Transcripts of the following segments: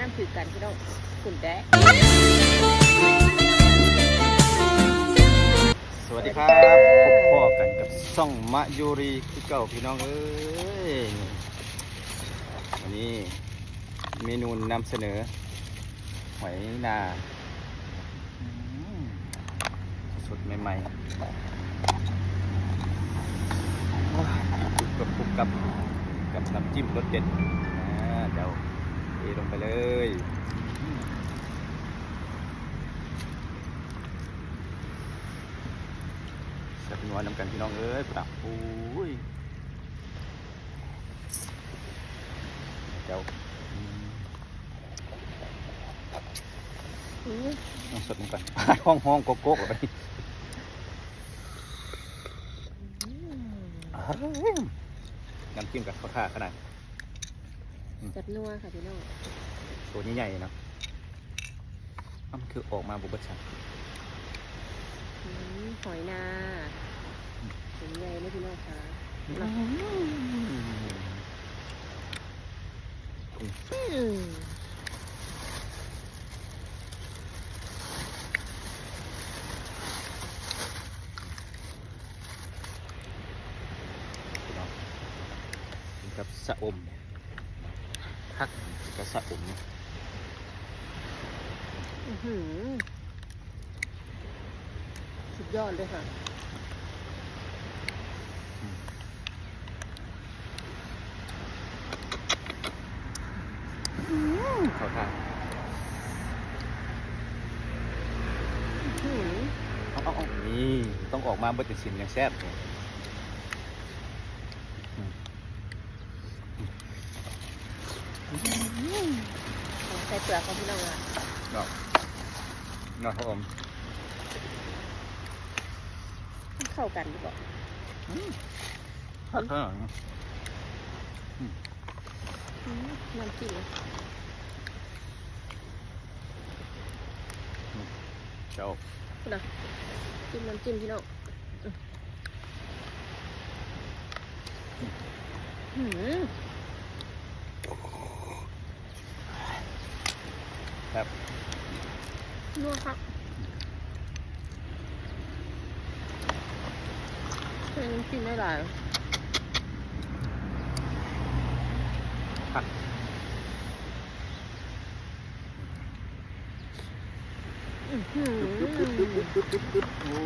น้ำคือกันพี่น้องขุ่นแดะสวัสดีครับพบพ่อกันกับซ่องมะยูรีคือเก่าพี่น้องเอ้ยวันนี้เมนูนำเสนอหอยนาอืมสดใหม่ๆกรุบกุกับกับน้ำจิ้มรสเด็ด ทลงไปเลยแซ่บนัวนำกันพี่น้องเอ้ยปรับโอ้ยเดี๋ยวอืมอืมต้องสดลงไปห้องห้องโกโก้ไปน้ำจิ้มกับข้าวท่าขนาด จับนัวค่ะพี่น้องตัวนี้ใหญ่เนาะอ้าวมันคือออกมาบุบเบิดชันอืมหอยนาเป็นไงเลยพี่น้องคะอืมพี่น้องกินกับสะอม พักกับสะอมอื้อหือสุดยอดเลยค่ะข้าวท่าอื้อหือเอาเอาเอานี่ ต้องออกมาเบิดเป็นสินอย่างแซ่บเลย เอา ใส่เปลือกของพี่น้องอะเนาะเนาะครับผมเข้ากันดีกว่าพักเท่าอืมน้ำจิ้มเจ้าคุณนะจิ้มน้ำจิ้มพี่น้องอื้อหือ ครับนัวครับเป็นน้ำจิ้มไม่หลายผักอื้อหือโอ้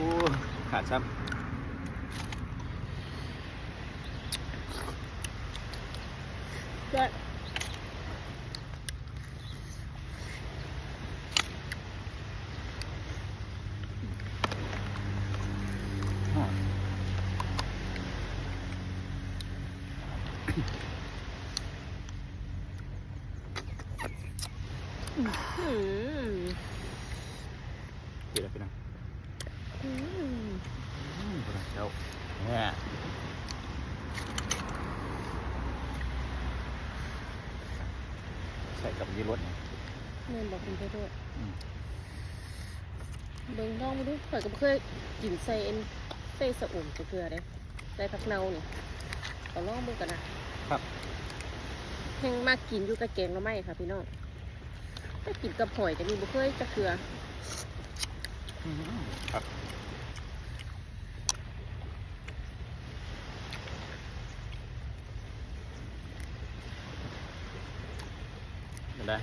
ขาดซ้ได้ำอ้อ อื้อหือ เดี๋ยวไปนะอื้ออืมไปนะเจ้าเนี่ยใส่กับยี่รสนะแม่นบอกคุณไปด้วยอืมเบิ่งลองมาดูข่อยก็บ่เคยกินใส่เอ็นใส่สะอุ่มจะเกลือเด้ใส่ผักเนานี่ก็ลองเบิ่งกันนะครับ แห้งมากกินอยู่กับแกงหน่อไม้ค่ะ พี่น้องถ้ากินกับหอยจะมีบ่เคยจะเกลืออืมครับเห็นได้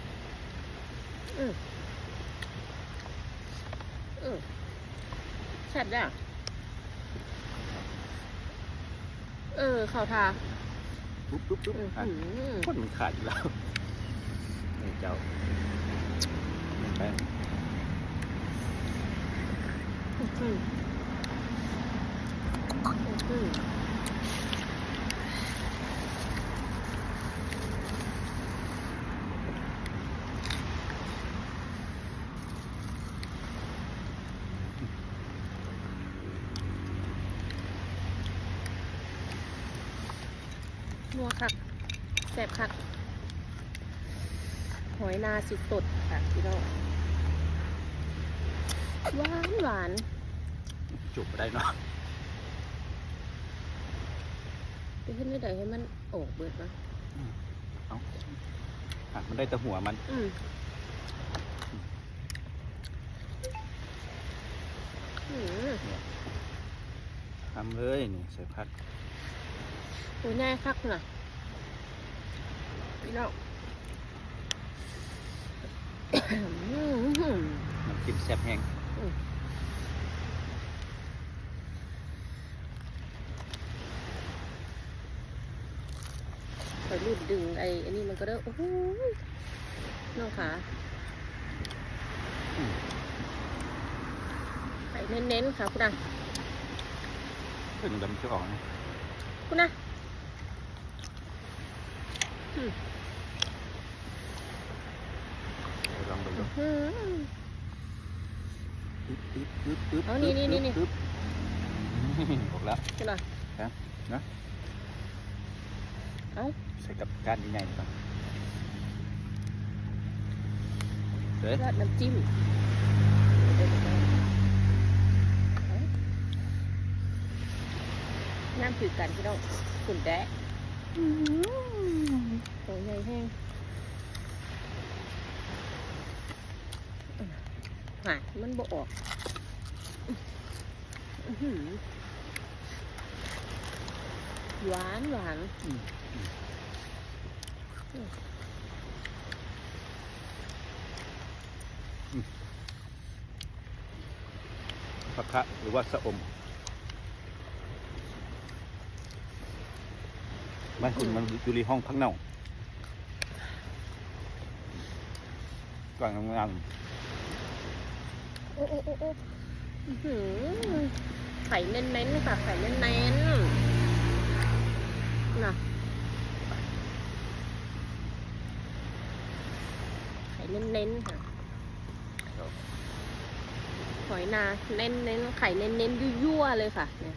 อือเออแซ่บจ้ะเออ เข้าทา ปุ๊บปุ๊บปุ๊บอื้ออะหือคนมันขาดอยู่แล้วนี่เจ้านี่ไปอื้อหืออื้ นัวคักแซ่บคัก หอยนาสุดสดค่ะพี่น้องหวานหวาน จุบได้เนาะจะเห็นไม่ได้ให้มันออกเบิดมาเอาหักมันได้แต่หัวมัน อืมอืมทำเลยนี่ใส่พัด ตัวใหญ่คักน่ะพี่น้องอืมน้ำจิ้มแซ่บแห้งไปรูดดึงไอ้อันนี้มันก็ได้โอ้โหน้องขาไปเน้นๆค่ะคุณนะขึ้นดำจะออกนะคุณนะอืมเดี๋ยว ลองดูดูอืมอึ๊บอึ๊บอึ๊บอึ๊บเอานี่นี่นี่นี่อึ๊บอึ๊บออกแล้วคุณนะครับนะเอาใส่กับก้านใหญ่ๆดีกว่าเฮ้ยราดน้ำจิ้มน้ำถือกันพี่น้องขุนแดะ ตัวใหญ่แห้งหายมันบ่ออกหวานหวานผักคะหรือว่าสะอม บ้านคุณมันอยู่ในห้องพักเน่ากลางงานโอ้โอ้โอ้โอ้อื้อหือไข่เน้นๆค่ะไข่เน้นๆน่ะไข่เน้นๆค่ะ หอยนาเน้นเน้นๆไข่เน้นเน้นๆยั่วๆเลยค่ะเนี่ย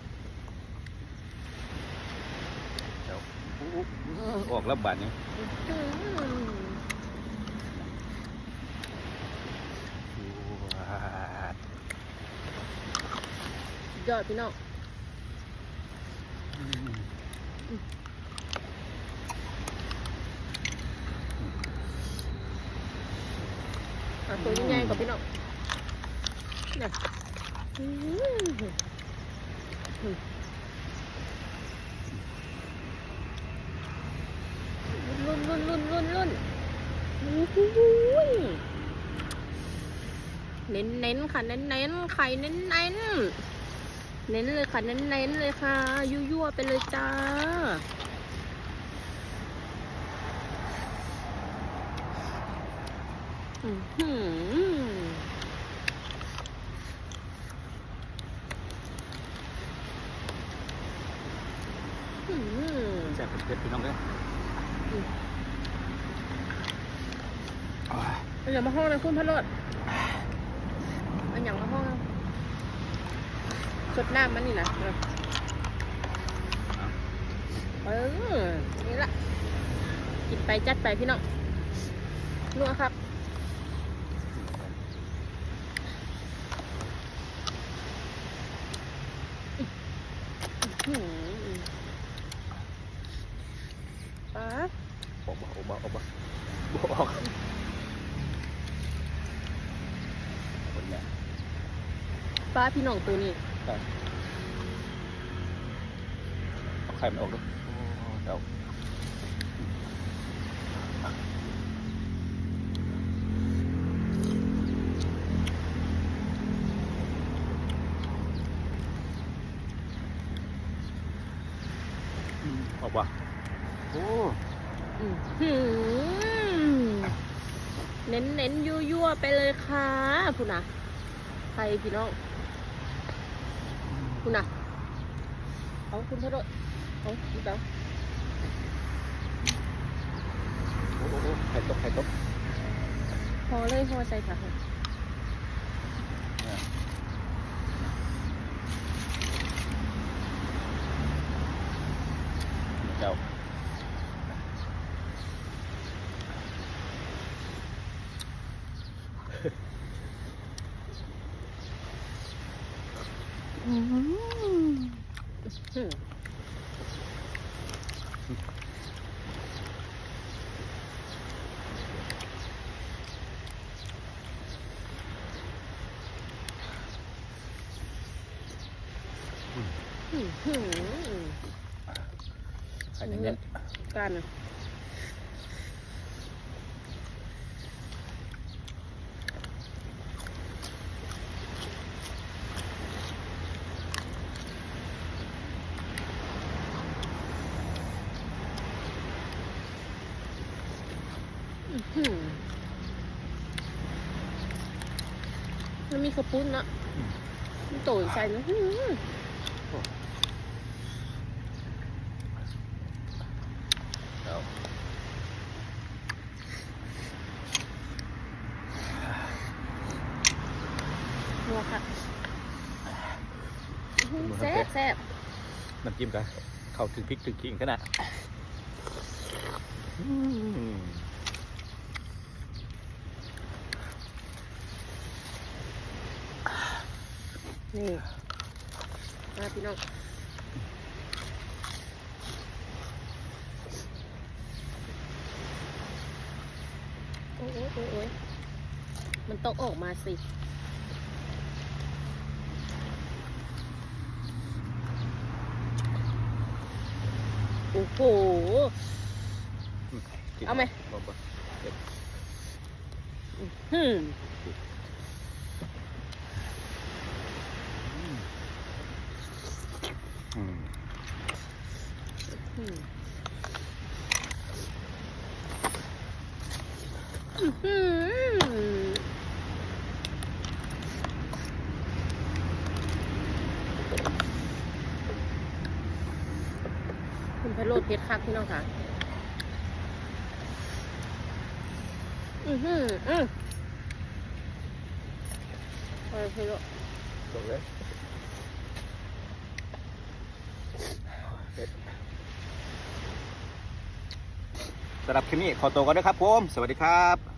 เดี๋ยว ออกแล้วบาดนี้อืมสุดยอดพี่น้องเอาตัวใหญ่ๆกับพี่น้องเนี่ยอืมอืม รุ่นรุ่นรุ่นรุ่นรุ่นโอ้ยเน้นเน้นค่ะเน้นเน้นไข่เน้นเน้นเน้นเลยค่ะเน้นเน้นเลยค่ะ ยั่วๆไปเลยจ้าอื้อหืออื้อหือแซ่บเป็นเพชรพี่น้องเลยอืม อ่า เอาอย่างมาห้องนะคุณพะโรดเอาอย่างมาห้องสดน้ำมันนี่นะเออนี่ละกินไปจัดไปพี่น้องนัวครับ อื้อหือป๊าบ ออกมาออกมาออกมาบอกออกคนเนี้ย ป้าพี่น้องตัวนี้เอาไข่มันออกด้วยเดี๋ยวอืมออกว่ะโอ้เน้นเน้นยั่วยั่วๆไปเลยค่ะคุณนะใครพี่น้อง คุณนะเอาคุณพระโดดเอาดูเจ้าโอ้โหไข่ตกไข่ตกพอเลยพอใจค่ะ หือไข่เน้นกันอะอื้อหือมันมีข้าวปุ้นนะมันโตอีกใส่นะอื้อหือ ๆแล้ว นัว ค่ะอื้อหือแซ่บแซ่บน้ำจิ้มกันเข้าถึงพริกถึงขิงขนาดอืมนี่มาพี่น้องโอ้ยโอ้ยโอ้ยโอ้ยมันต้องออกมาสิ โอ้โหกินเอาไหมบ่บ่เด็ดหืม อืม หืมอื้อหือ คุณพะโลดเพชรคักพี่น้องค่ะ อือหืออือไปพะโลดจบเลยสำหรับคลิปนี้ขอตัวก่อนนะครับผม สวัสดีครับ